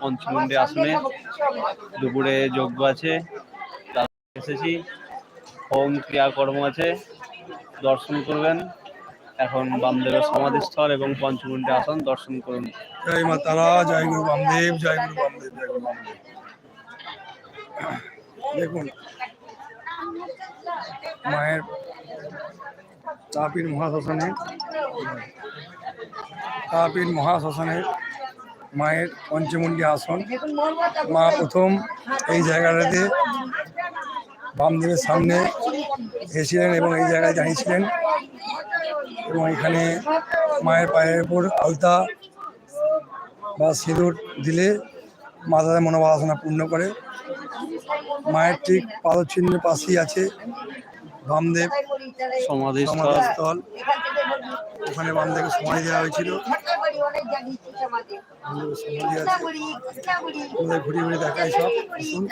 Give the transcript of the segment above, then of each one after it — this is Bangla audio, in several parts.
পঞ্চমুন্ডি আসনে। দুপুরে যজ্ঞ আছে এসেছি। হোম ক্রিয়াকর্ম আছে, দর্শন করবেন। এখন বামদেবের সমাধিস্থল এবং পঞ্চমুন্ডি আসন, দর্শন করুন। জয় মা তারা, জয় গুরু বামদেব, জয় গুরু বামদেব, জয় গুরু বামদেব। দেখুন, মায়ের তাপির মহাশ্মশানে তাপির মহাশ্মশানে মায়ের পঞ্চমুন্ডি আসন। মা প্রথম এই জায়গাটাতে বামদেবের সামনে এসেছিলেন এবং এই জায়গায় দাঁড়িয়েছিলেন। এবং এখানে মায়ের পায়ের উপর আলতা বা সিঁদুর দিলে মা তাদের মনোবাসনা পূর্ণ করে। মায়ের ঠিক পাদচিহ্নের পাশেই আছে বামদেব সমাধিস্থল। ওখানে বামদেবকে সমাধি দেওয়া হয়েছিল। ঘুরে ঘুরে সব। আসুন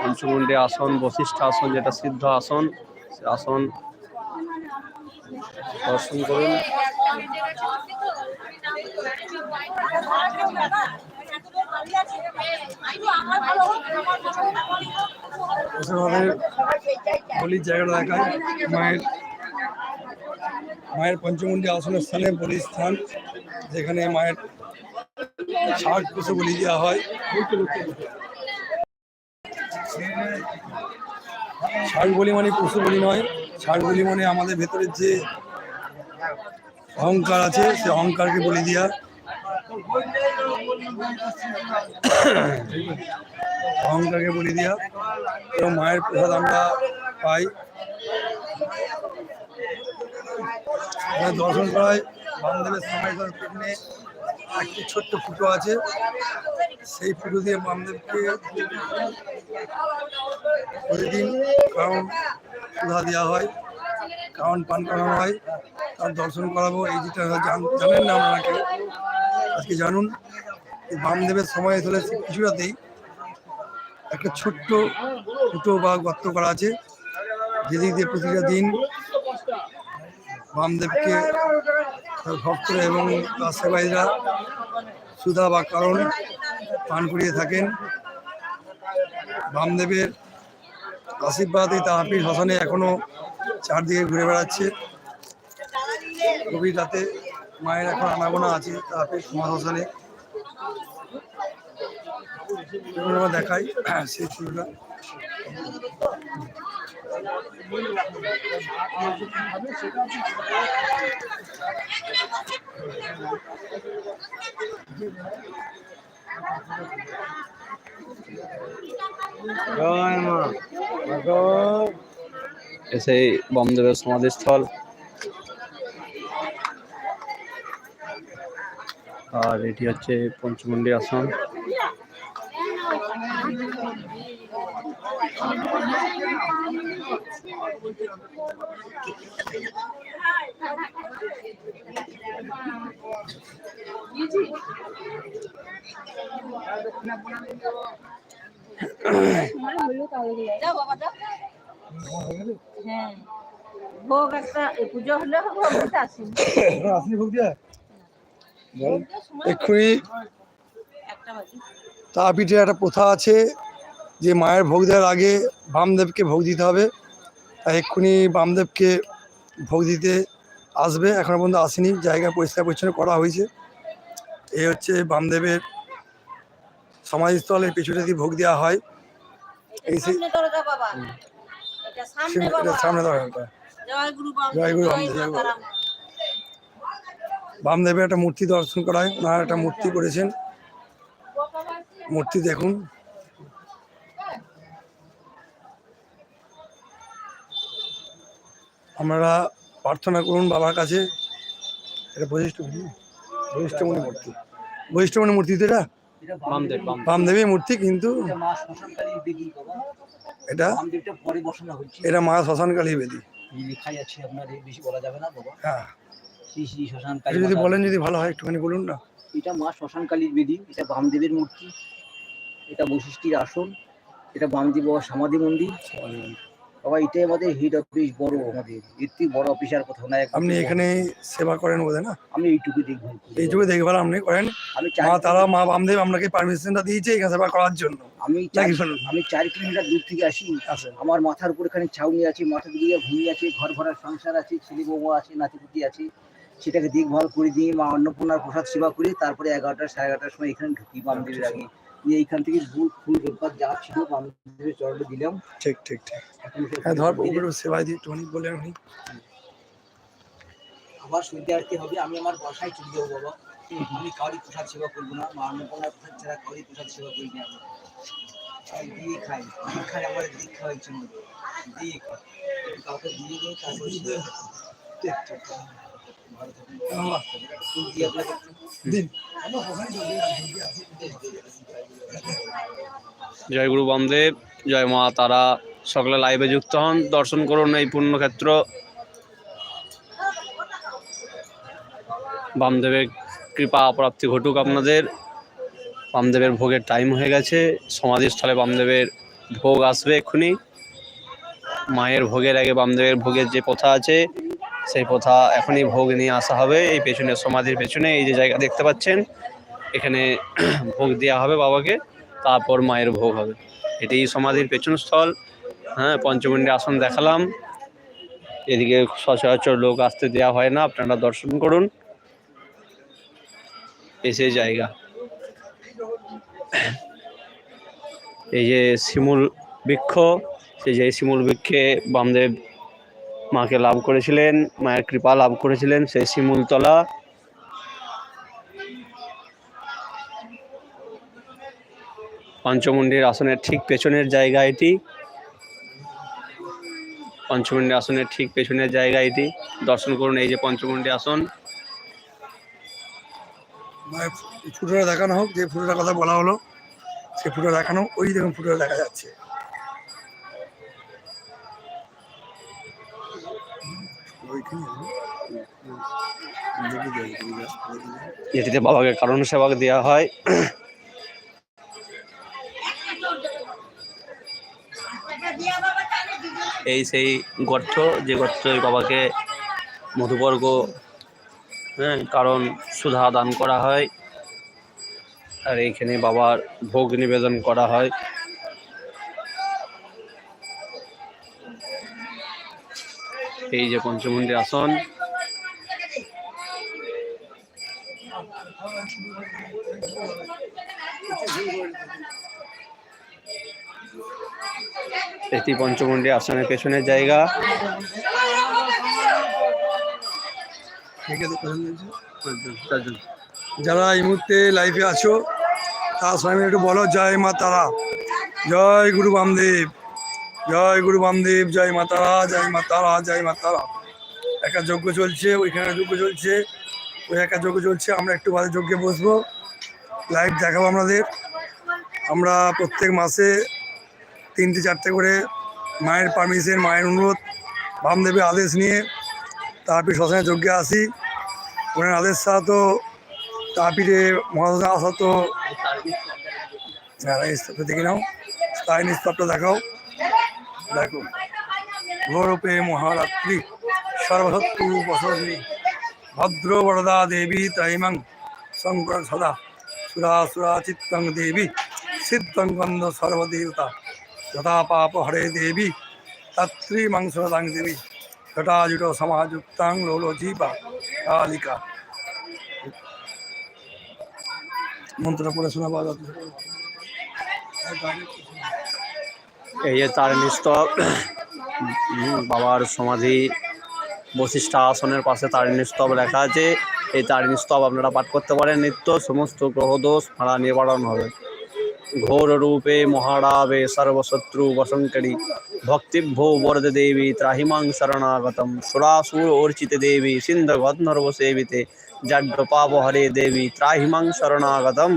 পঞ্চমুন্ডি আসন, বশিষ্ঠ আসন, যেটা সিদ্ধ আসন, সে আসন দর্শন করুন। আমাদের জায়গাটা দেখায়। মায়ের মায়ের পঞ্চমুন্ডি আসনের স্থানে বলির স্থান, যেখানে মায়ের ষাট পশু বলি দেওয়া হয়। ষাট বলি মানে পশু বলি নয়। ষাট বলি মানে আমাদের ভেতরের যে অহংকার আছে, সে অহংকারকে বলি দেওয়া অহংকারকে বলি দেওয়া এবং মায়ের প্রসাদ আমরা পাই। দর্শন করায়, বামদেবের সময় পেছনে একটি ছোট্ট ফুটো আছে। সেই ফুটো দিয়ে বামদেবকে প্রতিদিন কারণ দেওয়া হয়। কারণ পান করানো হয়, তার দর্শন করাবো, এই যেটা জান- জানেন না আপনারা কেউ আজকে জানুন বামদেবের সময় হলে কিছুটাতেই একটা ছোট্ট ফুটো বা গর্ত করা আছে, যেদিক দিয়ে প্রতিটা দিন বামদেবকে তার ভক্তরা এবং তার সেবাইরা সুধা বা কারণ পান করিয়ে থাকেন। বামদেবের আশীর্বাদে তাহাপির হাসানে এখনও চারদিকে ঘুরে বেড়াচ্ছে। গভীর রাতে মায়ের এখন আনাগোনা আছে শ্মশানে এগুলো আমরা দেখাই সেই ছবিটা। এসে বামদেবের সমাধিস্থল। আর এটি হচ্ছে পঞ্চমুন্ডি আসন। বাবা হ্যাঁ। ভোগ একটা পুজো হলে হবে ভোগটা আসেন। আপনি ভোগ দিয়া? এক্ষুনি একটা প্রথা আছে যে মায়ের ভোগ দেওয়ার আগে বামদেবকে ভোগ দিতে হবে। তাই এক্ষুনি বামদেবকে ভোগ দিতে আসবে। এখনও পর্যন্ত আসেনি। জায়গা পরিষ্কার পরিচ্ছন্ন করা হয়েছে। এই হচ্ছে বামদেবের সমাধিস্থলের পিছনে দিয়ে ভোগ দেওয়া হয়। এই সামনে। বামদেবের একটা মূর্তি দর্শন করায় ওনার একটা মূর্তি করেছেন। মূর্তি দেখুন। আমরা প্রার্থনা করুন বাবার কাছে। এটা বৈশিষ্ট্য বৈশিষ্ট্যমণি মূর্তি। বৈশিষ্ট্যমণি মূর্তি তো এটা? বামদেব মূর্তি কিন্তু মা শ্মশানকালী বেদি এটা এটা মা শ্মশানকালী বেদি। এই লেখাই আছে আপনার বেশি বলা যাবে না হ্যাঁ। শ্রী শ্রী শ্মশান এটা যদি কালী বলেন যদি ভালো হয় একটুখানি বলুন না। এটা মা শ্মশান কালীর বেদি এটা বামদেবের মূর্তি। এটা বৈশিষ্ট্যের আসন। এটা বামদেব সমাধি মন্দির। বাবা এটাই আমাদের হেড অফিস বড় আমাদের। এর থেকে বড় অফিসার কোথাও নাই। আপনি এখানে সেবা করেন বোধহয় না? আমি এইটুকু দেখভাল করি। এইটুকু দেখভাল আপনি করেন। আমি মা তারা মা বামদেব আপনাকে পারমিশনটা দিয়েছে এখানে সেবা করার জন্য। আমি চার আমি চার কিলোমিটার দূর থেকে আসি। আসেন আমার মাথার উপর এখানে ছাউনি আছে মাথার দিকে ভূমি আছে ঘর ভরার সংসার আছে ছেলে বউ আছে নাতিপুতি আছে। সেটাকে দেখভাল করে দিয়ে মা অন্নপূর্ণার প্রসাদ সেবা করি তারপরে এগারোটা সাড়ে এগারোটার সময় এখানে ঢুকি বামদেবের আগে। দিয়ে এইখান থেকে ফুল ফুল বেপার যা ছিল বামদেবের চরণে দিলাম। ঠিক ঠিক ঠিক। হ্যাঁ ধর দিলে উপরে সেবা দিয়ে একটুখানি বললেন উনি আবার সন্ধ্যে আরতি হবে? আমি আমার বাসায় চলে যাব বাবা। আমি কাউরি প্রসাদ সেবা করব না মা অন্নপূর্ণার প্রসাদ ছাড়া কাউরি প্রসাদ সেবা করি না আমি। আমি দিয়ে খাই দীক্ষায় আমার দীক্ষা হয়েছে আমার। দিয়ে খাই। কাউকে দিয়ে দিই তারপরে সেবা করি। জয় গুরু বামদেব, জয় মা তারা। সকলে লাইভে যুক্ত হন, দর্শন করুন এই পুণ্যক্ষেত্র। বামদেবের কৃপা প্রাপ্তি ঘটুক আপনাদের। বামদেবের ভোগের টাইম হয়ে গেছে। সমাধিস্থলে বামদেবের ভোগ আসবে এক্ষুনি। মায়ের ভোগের আগে বামদেবের ভোগের যে প্রথা আছে, সেই প্রথা এখনই ভোগ নিয়ে আসা হবে। এই পেছনে সমাধির পেছনে এই যে জায়গা দেখতে পাচ্ছেন এখানে ভোগ দেওয়া হবে বাবাকে, তারপর মায়ের ভোগ হবে। এটি সমাধির পেছন স্থল। হ্যাঁ পঞ্চমুণ্ডী আসন দেখালাম। এদিকে সচরাচর লোক আসতে দেওয়া হয় না, আপনারা দর্শন করুন। এসে জায়গা। এই যে শিমুল বৃক্ষ, সেই যে শিমুল বৃক্ষে বামদেব মাকে লাভ করেছিলেন, মায়ের কৃপা লাভ করেছিলেন, সেই শিমুল তলা পঞ্চমুণ্ডির আসনের ঠিক পেছনের জায়গা এটি। পঞ্চমুণ্ডি আসনের ঠিক পেছনের জায়গা এটি। দর্শন করুন এই যে পঞ্চমুণ্ডি আসন। ফুটোটা দেখানো হোক যে ফুটোটার কথা বলা হলো সে ফুটো দেখানো ওই দেখুন ফুটোটা দেখা যাচ্ছে। এটিতে বাবাকে কারণ সেবা দেওয়া হয়। এই সেই গর্ত, যে গর্ত বাবাকে মধুবর্গ হ্যাঁ কারণ সুধা দান করা হয় আর এইখানে বাবার ভোগ নিবেদন করা হয়। এই যে পঞ্চমুণ্ডী আসন এটি পঞ্চমুণ্ডী আসনের পেছনের জায়গা? যারা এই মুহূর্তে লাইফে আছো, তার সঙ্গে একটু বলো, জয় মা তারা। জয় গুরু বামদেব। জয় গুরু বামদেব, জয় মা তারা, জয় মা তারা, জয় মা তারা। একা যজ্ঞ চলছে, ওইখানে যজ্ঞ চলছে। ওই একা যজ্ঞ চলছে, আমরা একটু বাদে যজ্ঞে বসবো। লাইভ দেখাবো আপনাদের। আমরা প্রত্যেক মাসে তিনটে চারটে করে মায়ের পারমিশন মায়ের অনুরোধ, বামদেবের আদেশ নিয়ে তারপরে শ্মশানে যজ্ঞে আসি। ওনার আদেশ ছাড়া তো তাপিরে মহাদাসা আসা তো দেখে নাও তাই স্তবটা দেখাও। দেখো গৌরপে মহারাত্রি, সর্বশত্রু বসন্নী ভদ্র বরদা দেবী ত্রাইমাং শঙ্কর সদা, সুরা সুরা চিত্তং দেবী, সিদ্ধং গন্ধ সর্বদেবতা। যথা পাপ হরে দেবী তাত্রী মাংসদাং দেবী জটাজুট সমাযুক্তাং লোলো জীবা কালিকা মন্ত্র পড়ে শোনা এই যে তার স্তব উম, বাবার সমাধি বশিষ্ঠ আসনের পাশে তারিণী স্তব লেখা আছে। এই তারিণী স্তব আপনারা পাঠ করতে পারেন। নিত্য সমস্ত গ্রহদোষ ভাড়া নিবারণ হবে। ঘোর রূপে মহারাবে সর্বশত্রু বসঙ্করী ভক্তিভ্যো বরদে দেবী ত্রাহিমাং শরণাগতম সুরাসুর অর্চিতে দেবী সিন্ধ গন্ধর্ব সেবিতে জড্ড পাপ হরে দেবী ত্রাহিমাং শরণাগতম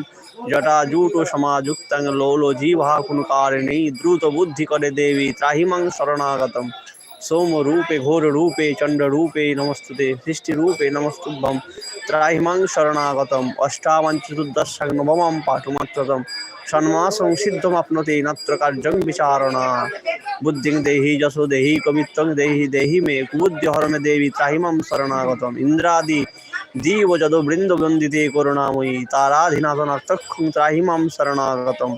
জটাজূট সমাযুক্তং লোলো জিভা কুনকারিণী দ্রুত বুদ্ধি করে দেবী ত্রাহিমাং শরণাগতম সোম রূপে ঘোর রূপে চন্ড রূপে নমস্তুতে সৃষ্টি রূপে নমস্তুভ্যম ত্রাহিমাং শরণাগতম। অষ্টামাং চতুর্দশাং নবমম পাঠমাত্রতম ষণ্মাসং সিদ্ধমাপ্নতে নাত্র কার্যং বিচারণা। বুদ্ধিং দেহি যশো দেহি কবিত্বং দেহি দেহি মে কুবুদ্ধি হরণে দেবী ত্রাহিমাম শরণাগতম। ইন্দ্রাদি জীব যদ বৃন্দ বন্দিতে করুণাময়ী তারাধীনাথনার্থক্ষং ত্রাহিমাম শরণাগতম।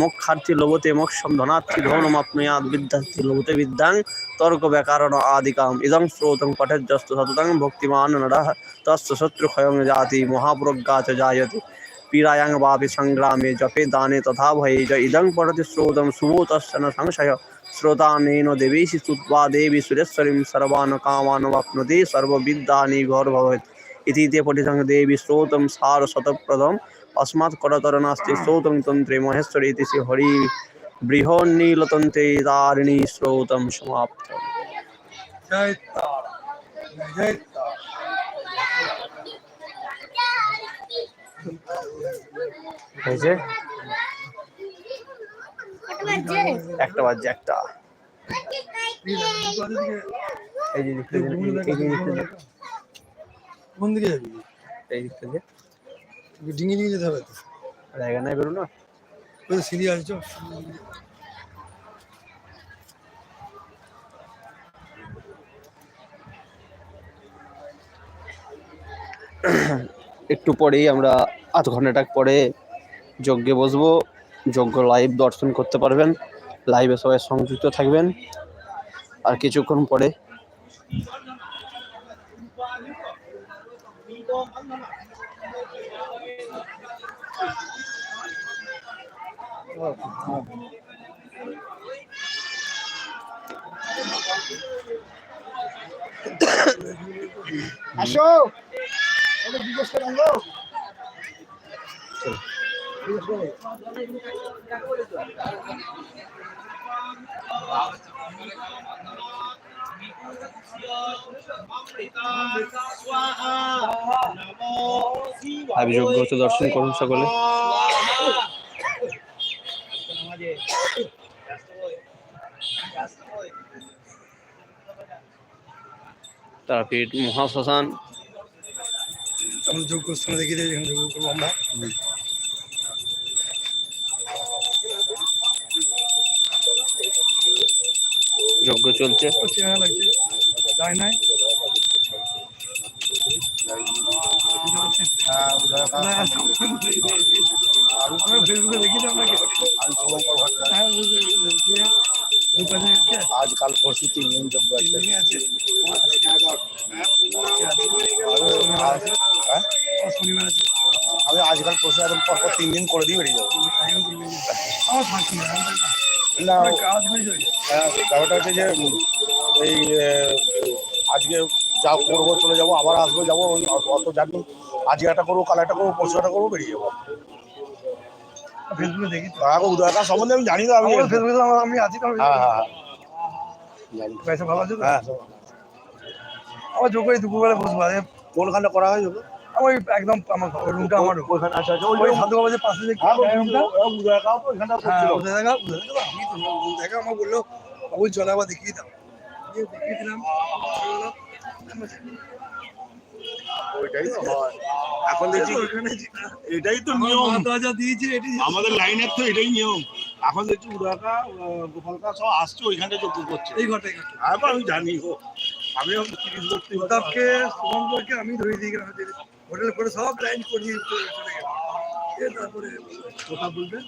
মোক্ষার্থী লোভতে মোক্ষম ধনার্থী ধনমাপ্নুয়াদ বিদ্যার্থী লোভতে বিদ্যাং তর্ক ব্যাকারণ আদিকাম ইদং স্রোতং পঠেজস্ত সততং ভক্তিমান নরহ তস্য শত্রু ক্ষয়ং জাতি মহাপ্রজ্ঞা চ জায়তে। পীড়ায়াং বাপি সংগ্রামে জপে দানে তথা ভয়ে জ ইদং পঠতি স্রোতম সুমো তস্য সংশয়। শ্রোতানেন দেবেশি সুত্বা দেবী সুরেশ্বরীম সর্বান কামানবাপ্নুতে সর্ববিদ্যানি ঘোর ভবেত ইতি তে পঠিতং দেবী স্রোতম শতপ্রদম अस्मात् करतर नास्ति श्रोतं तन्त्रे महेश्वरी इति श्री हरि बृहन्नीलतन्त्रे तारिणी श्रोतं समाप्तम् জয় তারা জয় তারা হয়েছে একটা বাজছে একটা এই যে দিকটা যে- এই- এই যে দিকটা যে- কোন দিকে যাবি এই দিকটা যে ডিঙি নিয়ে যেতে হবে তো। জায়গা নাই বেরো না ওই সিঁড়ি একটু পরেই আমরা আধ ঘন্টাটা পরে যজ্ঞে বসবো। যজ্ঞ লাইভ দর্শন করতে পারবেন। লাইভে সবাই সংযুক্ত থাকবেন। আর কিছুক্ষণ পরে আসো। ওটা জিজ্ঞেস করে দর্শন করুন সকলে। তারাপীঠ মহাশ্মশান। যোগ্য স্থানে দেখি যাই যোগ্য করব আমরা। দিয়ে দোকানে আছে। আজকাল পরশু তিন দিন যোগ্য আছে। হ্যাঁ? শনিবার আছে। আমি আজকাল পরশু একদম পরপর তিন দিন করে দিয়ে বেরিয়ে যাব। আমার ফাঁকি না হয়ে ব্যাপারটা হচ্ছে যে এই আজকে যা করব চলে যাব আবার আসব যাব অত জানি আজকে একটা করব কাল একটা করব পরশু একটা করব বেরিয়ে যাব। ফেসবুকে দেখি তো। আগে উদয়কার সম্বন্ধে আমি জানি না আমি ফেসবুকে আমি আছি তো হ্যাঁ হ্যাঁ। জানি। ভালো আছে হ্যাঁ। আমার যোগ করে দুপুরবেলা বসবো কোনখানে করা হয় ওই একদম আমার রুমটা আমার ওইখানে আচ্ছা আচ্ছা ওই সাধু পাশে যে হ্যাঁ রুমটা উদয়কাও তো এখানটা হ্যাঁ দেখা আমি দেখা আমার বলল বাবুল চলে আবার দেখিয়ে দাও। দেখিয়ে দিলাম ওইটাই তো হয় এখন দেখছি এটাই তো নিয়ম। দিয়েছে আমাদের লাইনের তো এটাই নিয়ম। এখন দেখছি উদাকা গোপালকা সব আসছে ওইখানটা যোগ্য করছে। এই হ্যাঁ আমি জানি তিরিশ বত্রিশ প্রতাপকে শুভঙ্করকে আমি ধরে দিয়ে গেলাম হোটেল করে সব লাইন এ তারপরে প্রতাপ বলবে।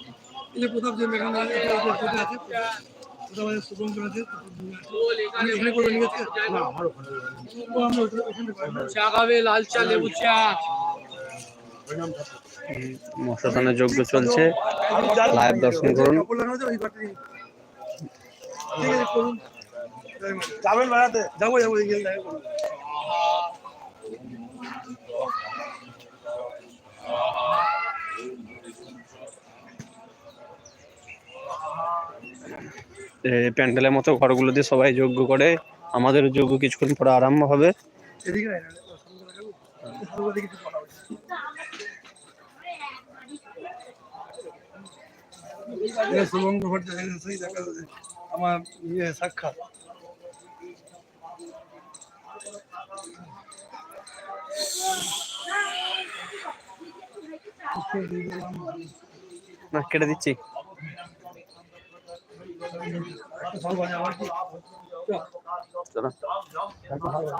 এই যে প্রতাপ যে মেঘান আছে কোথায় প্রতাপ আছে শুভঙ্কর আছে তারপর দুই আছে। আমি এখানে করে নিয়ে গেছি না আমার ওখানে আমরা ওখানে ওখানে করে না। চা খাবে লাল চা লেবু চা। যজ্ঞ চলছে। লাইভ দর্শন করুন। যাবেন বেড়াতে। যাব যাব এগিয়ে দেখা করব এই প্যান্ডেলের মতো ঘরগুলোতে সবাই যজ্ঞ করে। আমাদের যজ্ঞ কিছুক্ষণ পরে আরম্ভ হবে। আমার ইয়ে সাক্ষাৎ। না কেটে দিচ্ছি। চলো